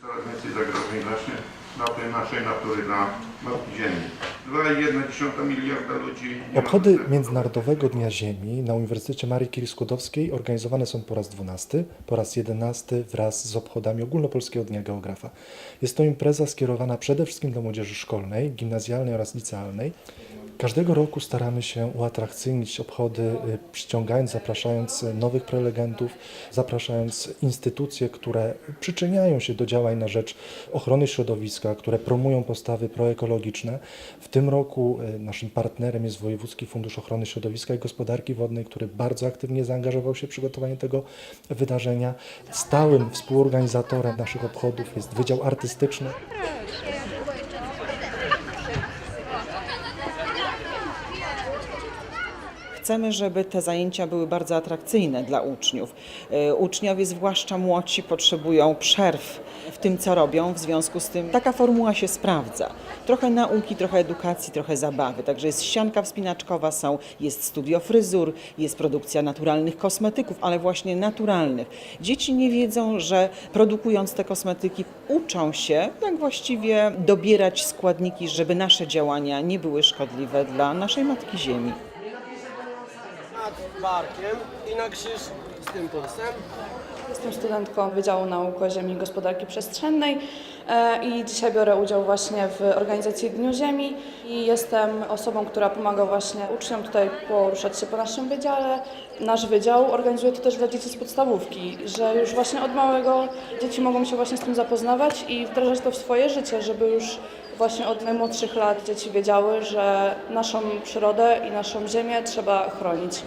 Coraz więcej zagrożeń właśnie dla tej naszej natury, dla matki Ziemi. 2,1 miliarda ludzi. Obchody Międzynarodowego Dnia Ziemi na Uniwersytecie Marii Curie Skłodowskiej organizowane są po raz 12, po raz 11 wraz z obchodami Ogólnopolskiego Dnia Geografa. Jest to impreza skierowana przede wszystkim do młodzieży szkolnej, gimnazjalnej oraz licealnej. Każdego roku staramy się uatrakcyjnić obchody, przyciągając, zapraszając nowych prelegentów, zapraszając instytucje, które przyczyniają się do działań na rzecz ochrony środowiska, które promują postawy proekologiczne. W tym roku y, naszym partnerem jest Wojewódzki Fundusz Ochrony Środowiska i Gospodarki Wodnej, który bardzo aktywnie zaangażował się w przygotowanie tego wydarzenia. Stałym współorganizatorem naszych obchodów jest Wydział Artystyczny. Chcemy, żeby te zajęcia były bardzo atrakcyjne dla uczniów. E, Uczniowie, zwłaszcza młodsi, potrzebują przerw w tym, co robią. W związku z tym taka formuła się sprawdza. Trochę nauki, trochę edukacji, trochę zabawy. Także jest ścianka wspinaczkowa, są, jest studio fryzur, jest produkcja naturalnych kosmetyków, ale właśnie naturalnych. Dzieci nie wiedzą, że produkując te kosmetyki uczą się, jak właściwie dobierać składniki, żeby nasze działania nie były szkodliwe dla naszej Matki Ziemi. Barkiem i na krzyż z tym pulsem. Jestem studentką Wydziału Nauk o Ziemi i Gospodarki Przestrzennej e, i dzisiaj biorę udział właśnie w organizacji Dniu Ziemi i jestem osobą, która pomaga właśnie uczniom tutaj poruszać się po naszym wydziale. Nasz wydział organizuje to też dla dzieci z podstawówki, że już właśnie od małego dzieci mogą się właśnie z tym zapoznawać i wdrażać to w swoje życie, żeby już właśnie od najmłodszych lat dzieci wiedziały, że naszą przyrodę i naszą ziemię trzeba chronić.